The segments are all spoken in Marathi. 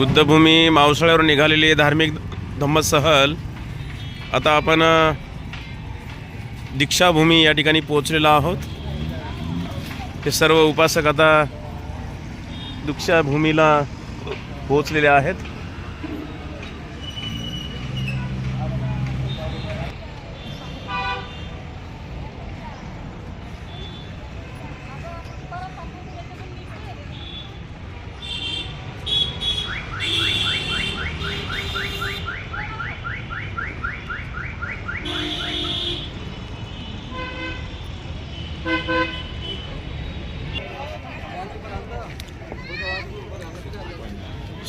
बुद्धभूमी मावसाळ्यावर निघालेली धार्मिक धम्मसहल. आता आपण दीक्षाभूमी या ठिकाणी पोहोचलेलो आहोत. हे सर्व उपासक आता दीक्षाभूमीला पोहोचलेले आहेत.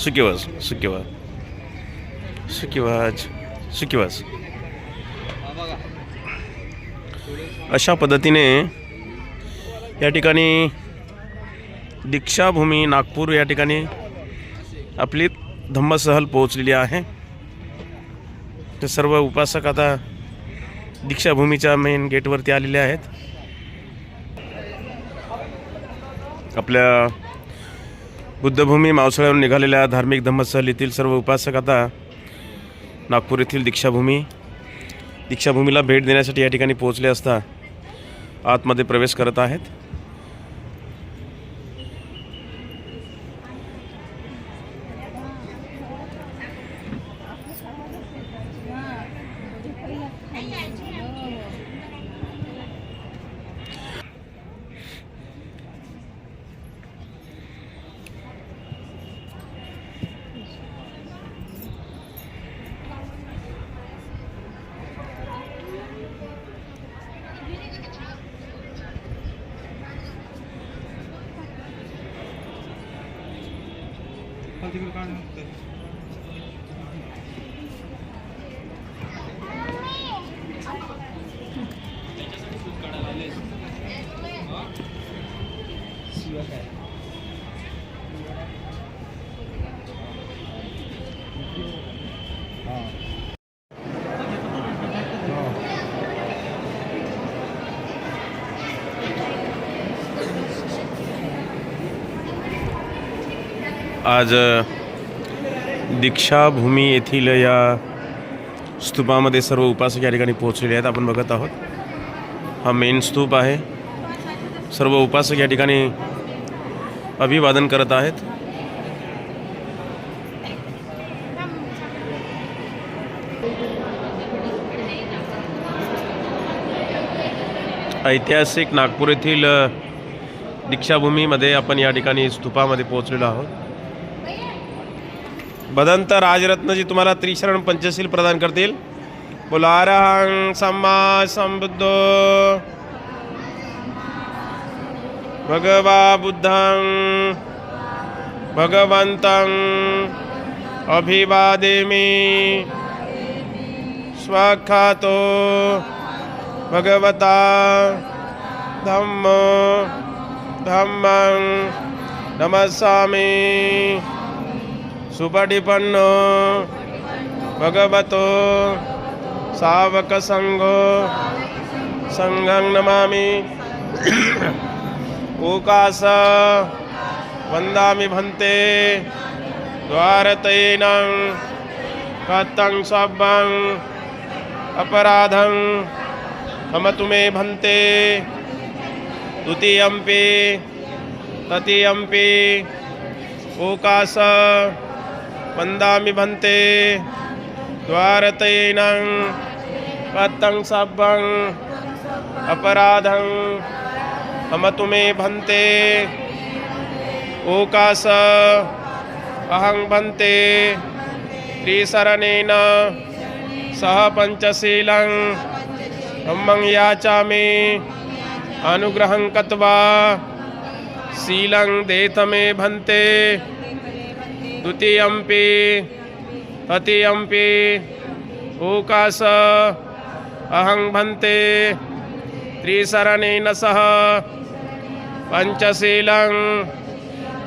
सुखीवास सुखीवास सुकीवाज सुखीवास अशा पद्धतीने या ठिकाणी दीक्षाभूमी नागपूर या ठिकाणी आपली धम्मसहल पोहोचलेली आहे. ते सर्व उपासक आता दीक्षाभूमीच्या मेन गेटवरती आलेले आहेत. आपल्या बुद्धभूमी मावसाळ्यावर निघालेल्या धार्मिक धम्मसहलीतील सर्व उपासक आता नागपूर येथील दीक्षाभूमी दीक्षाभूमीला भेट देण्यासाठी या ठिकाणी पोहोचले असता आतमध्ये प्रवेश करत आहेत. आज दीक्षाभूमी येथील या स्तूपामध्ये सर्व उपासक या ठिकाणी पोहोचलेले आहेत. आपण बघत आहोत. हा मेन स्तूप आहे. सर्व उपासक या ठिकाणी अभिवादन करत आहेत. ऐतिहासिक नागपूर येथील दीक्षाभूमीमध्ये आपण या ठिकाणी स्तूपामध्ये पोहोचलेलो आहोत. भदंत राजरत्न जी तुम्हाला त्रिशरण पंचशील प्रदान करतील. बोलारहं सम्मा संबुद्ध भगवा बुद्धं. भगवन्तं. अभिवादेमि. स्वखातो. भगवता. धम्म. धम्मं. नमस्सामि. सुपटिपन्नो भगवतो सावकसङ्गो सङ्गं नमामि। ओकास वन्दामि भन्ते द्वारतैनं कतं सब्बं अपराधं हमतु मे भन्ते। द्वितीयम्पि तृतीयम्पि ओकास वन्दामि भन्ते। द्वारतैनं पत्तं सब्बं अपराधं हमतु मे भन्ते। ओकास अहं भन्ते। त्रिशरणेन सह पञ्चशीलं ब्रह्मं याचामि अनुग्रहं कत्वा। शीलं देत मे भन्ते। द्वितीयम्पि तृतीयंपि ओकास अहं भन्ते त्रिशरणेन सह पञ्चशीलं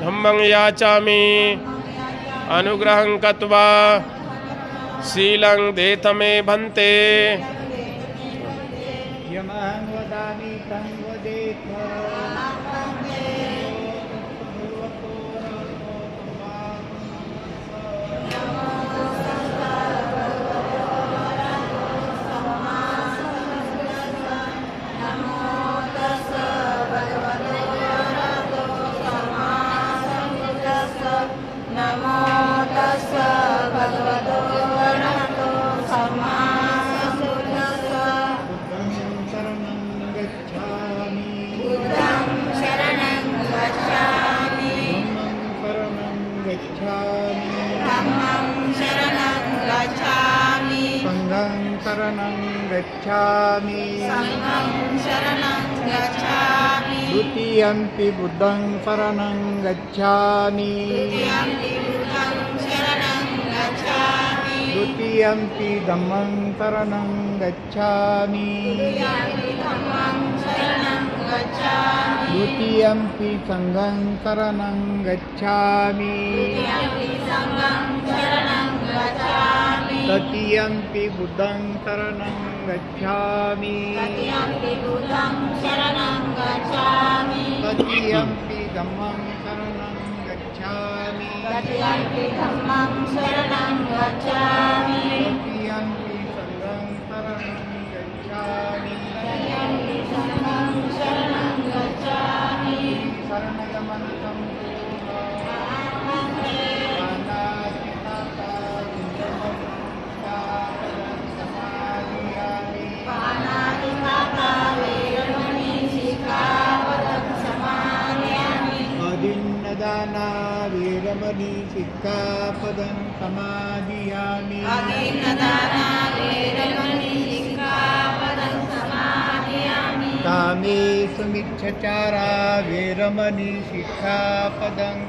धम्मं याचामि अनुग्रहं कत्वा शीलं देतमे भन्ते। गच्छामि। सङ्घं शरणं गच्छामि। द्वितीयम्पि बुद्धं शरणं गच्छामि। द्वितीयम्पि बुद्धं शरणं गच्छामि। द्वितीयम्पि धम्मं शरणं गच्छामि। द्वितीयम्पि धम्मं शरणं गच्छामि। द्वितीयम्पि सङ्घं शरणं गच्छामि। द्वितीयम्पि सङ्घं शरणं गच्छामि। तृतीयम्पि बुद्धं शरणं गच्छामि। तृतीयम्पि बुद्धं शरणं गच्छामि। तृतीयम्पि धम्मं शरणं गच्छामि। तृतीयम्पि धम्मं शरणं गच्छामि। वीरमणि सिक्खापदं समादियामि अदीनदाना वेरमणि शिखापदं समादयामि कामे सुमिच्छचारा वीरमणि सिक्खापदं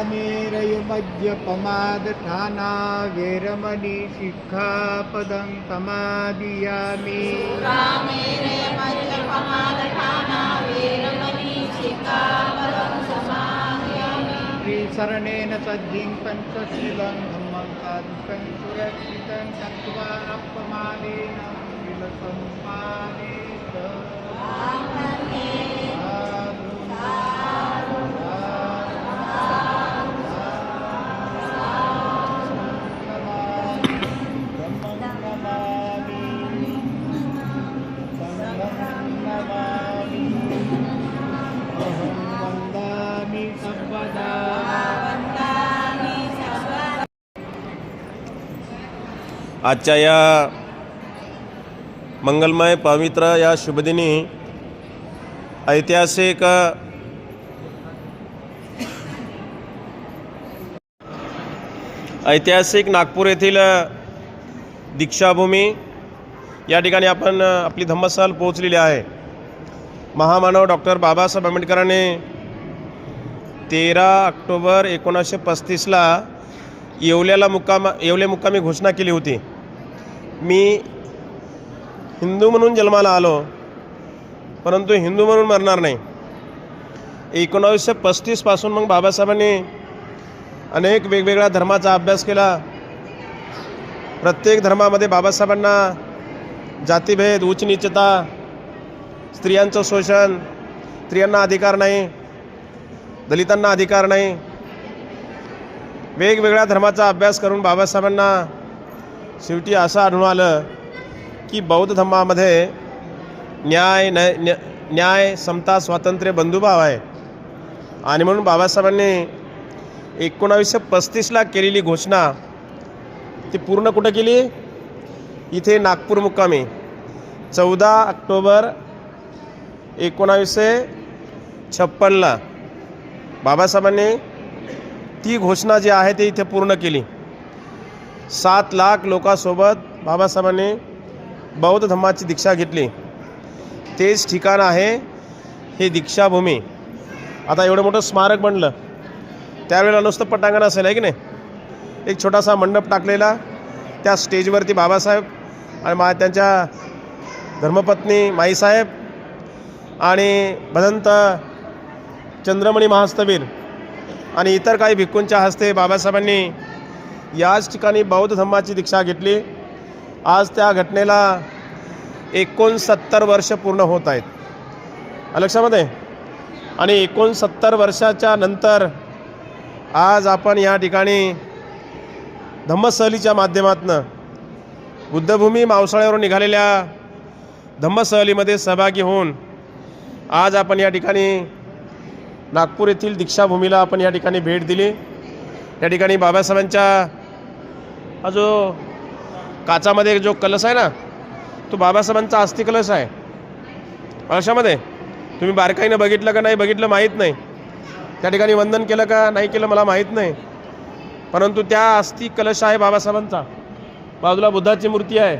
सुरामेरयुमद्यपमादठाना वीरमणि सिक्खापदं समादियामि। श्रीशरणेन सद्धिं पञ्चशीलं धम्मं साधुकं सुरक्षितं चत्वा अपमानेन आजच्या या मंगलमय पवित्र या शुभदिनी ऐतिहासिक ऐतिहासिक नागपूर येथील दीक्षाभूमी या ठिकाणी आपण आपली धम्मसाल पोहोचलेली आहे. महामानव डॉक्टर बाबासाहेब आंबेडकरांनी तेरा ऑक्टोबर एकोणीसशे पस्तीसला येवल्याला मुक्काम येवले मुक्कामी घोषणा केली होती. मी हिंदू म्हणून जन्माला आलो परंतु हिंदू म्हणून मरणार नाही. एकोणावीसशे पस्तीसपासून मग बाबासाहेबांनी अनेक वेगवेगळ्या धर्माचा अभ्यास केला. प्रत्येक धर्मामध्ये बाबासाहेबांना जातीभेद उच्चनीचता स्त्रियांचं शोषण स्त्रियांना अधिकार नाही दलितांना अधिकार नाही. वेगवेगळ्या धर्माचा अभ्यास करून बाबासाहेबांना शेवटी असं आढळून आलं की बौद्ध धर्मामध्ये न्याय न न्या- न्याय समता स्वातंत्र्य बंधुभाव आहे. आणि म्हणून बाबासाहेबांनी एकोणावीसशे पस्तीसला केलेली घोषणा ती पूर्ण कुठं केली? इथे नागपूर मुक्कामी. चौदा ऑक्टोबर एकोणावीसशे छप्पनला बाबासाहेबांनी ती घोषणा जी आहे ती इथे पूर्ण केली. सात लाख लोकांसोबत बाबासाहेबांनी बौद्ध धम्माची दीक्षा घेतली. तेच ठिकाण आहे हे दीक्षाभूमी. आता एवढं मोठं स्मारक बनलं. त्यावेळेला नुसतं पटांगण असेल आहे की नाही? एक छोटासा मंडप टाकलेला. त्या स्टेजवरती बाबासाहेब आणि मा त्यांच्या धर्मपत्नी माईसाहेब आणि भदंत चंद्रमणी महास्तवीर आणि इतर काही भिक्कूंच्या हस्ते बाबासाहेबांनी याच ठिकाणी बौद्ध धम्माची दीक्षा घेतली. आज त्या घटनेला एकोणसत्तर वर्ष पूर्ण होत आहेत. लक्षामध्ये? आणि एकोणसत्तर वर्षाच्या नंतर आज आपण या ठिकाणी धम्मसहलीच्या माध्यमातून बुद्धभूमी मावसाळ्यावरून निघालेल्या धम्मसहलीमध्ये सहभागी होऊन आज आपण या ठिकाणी नागपूर येथील दीक्षाभूमीला आपण या ठिकाणी भेट दिली. या ठिकाणी बाबासाहेबांच्या हा जो काचामध्ये जो कलश आहे ना तो बाबासाहेबांचा अस्थि कलश आहे. लक्षामध्ये तुम्ही बारकाईनं बघितलं का नाही बघितलं माहीत नाही. त्या ठिकाणी वंदन केलं का नाही केलं मला माहीत नाही. परंतु त्या अस्थि कलश आहे बाबासाहेबांचा. बाजूला बुद्धाची मूर्ती आहे.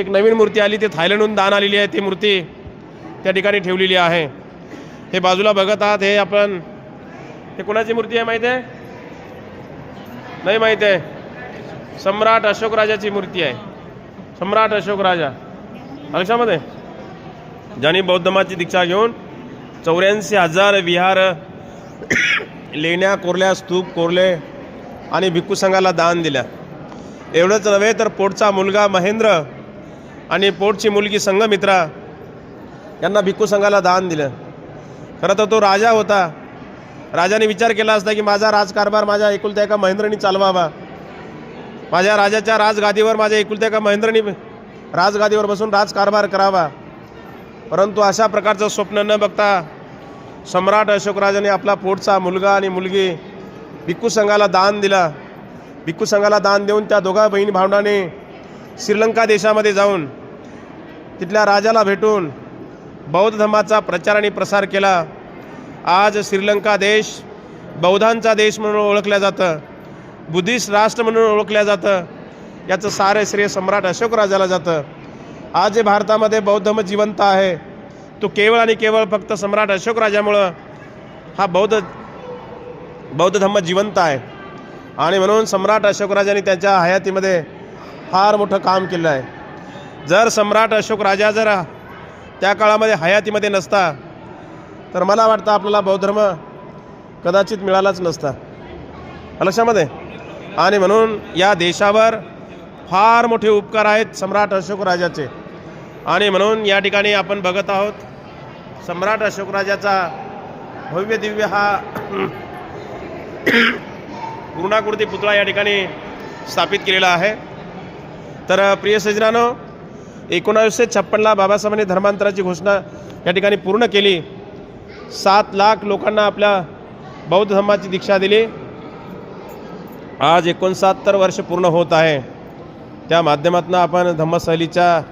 एक नवीन मूर्ती आली ती थायलंडहून दान आलेली आहे ती मूर्ती त्या ठिकाणी ठेवलेली आहे. हे बाजूला बघत आहात हे आपण हे कोणाची मूर्ती आहे माहीत आहे? नाही माहीत आहे. सम्राट अशोक राजाची मूर्ती आहे. सम्राट अशोक राजा. लक्षामध्ये ज्यांनी बौद्ध धर्माची दीक्षा घेऊन चौऱ्याऐंशी हजार विहार लेण्या कोरल्या स्तूप कोरले आणि भिक्खू संघाला दान दिल्या एवढंच नव्हे तर पोटचा मुलगा महेंद्र आणि पोटची मुलगी संघमित्रा यांना भिक्खू संघाला दान दिलं. खरं तर तो राजा होता. राजाने विचार केला असता की माझा राजकारभार माझ्या एकुलत्या एका महेंद्रनी चालवावा. माझ्या राजाच्या राजगादीवर माझ्या एकुलत्या का महेंद्रनी राजगादीवर बसून राजकारभार करावा. परंतु अशा प्रकारचं स्वप्न न बघता सम्राट अशोकराजाने आपला पोटचा मुलगा आणि मुलगी भिक्खू संघाला दान दिला. भिक्खू संघाला दान देऊन त्या दोघा बहिणी भावंडाने श्रीलंका देशामध्ये जाऊन तिथल्या राजाला भेटून बौद्ध धर्माचा प्रचार आणि प्रसार केला. आज श्रीलंका देश बौद्धांचा देश म्हणून ओळखल्या जातं. बुद्धिस्ट राष्ट्र म्हणून ओळखल्या जातं. याचं सारे श्रेय सम्राट अशोक राजाला जातं. आज जे भारतामध्ये बौद्ध जिवंत आहे तो केवळ आणि केवळ फक्त सम्राट अशोक राजामुळं हा बौद्ध बौद्ध धम्म जिवंत आहे. आणि म्हणून सम्राट अशोक राजाने त्याच्या हयातीमध्ये फार मोठं काम केलं आहे. जर सम्राट अशोक राजा जर त्या काळामध्ये हयातीमध्ये नसता तर मला वाटतं आपल्याला बौद्ध धर्म कदाचित मिळालाच नसता. लक्षामध्ये आणि म्हणून या देशावर फार मोठे उपकार आहेत सम्राट अशोक राजाचे. आणि म्हणून या ठिकाणी आपण बघत आहोत सम्राट अशोक राजाचा भव्य दिव्य हा पूर्णाकृती पुतळा या ठिकाणी स्थापित केलेला आहे. तर प्रिय सजनानो एकोणावीसशे छप्पनला बाबासाहेबांनी धर्मांतराची घोषणा या ठिकाणी पूर्ण केली. सात लाख लोकांना आपल्या बौद्ध धर्माची दीक्षा दिली. आज एकोणसत्तर वर्ष पूर्ण होत आहे. त्या माध्यमातून आपण धम्मसहलीच्या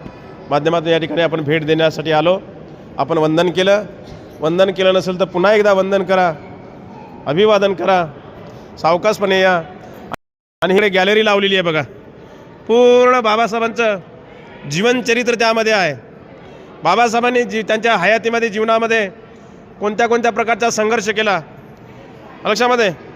माध्यमातून या ठिकाणी आपण भेट देण्यासाठी आलो. आपण वंदन केलं. वंदन केलं नसेल तर पुन्हा एकदा वंदन करा. अभिवादन करा. सावकाशपणे या. आणि इकडे गॅलरी लावलेली आहे बघा. पूर्ण बाबासाहेबांचं जीवनचरित्र त्यामध्ये आहे. बाबासाहेबांनी जी त्यांच्या हयातीमध्ये जीवनामध्ये कोणत्या कोणत्या प्रकारचा संघर्ष केला? लक्षामध्ये?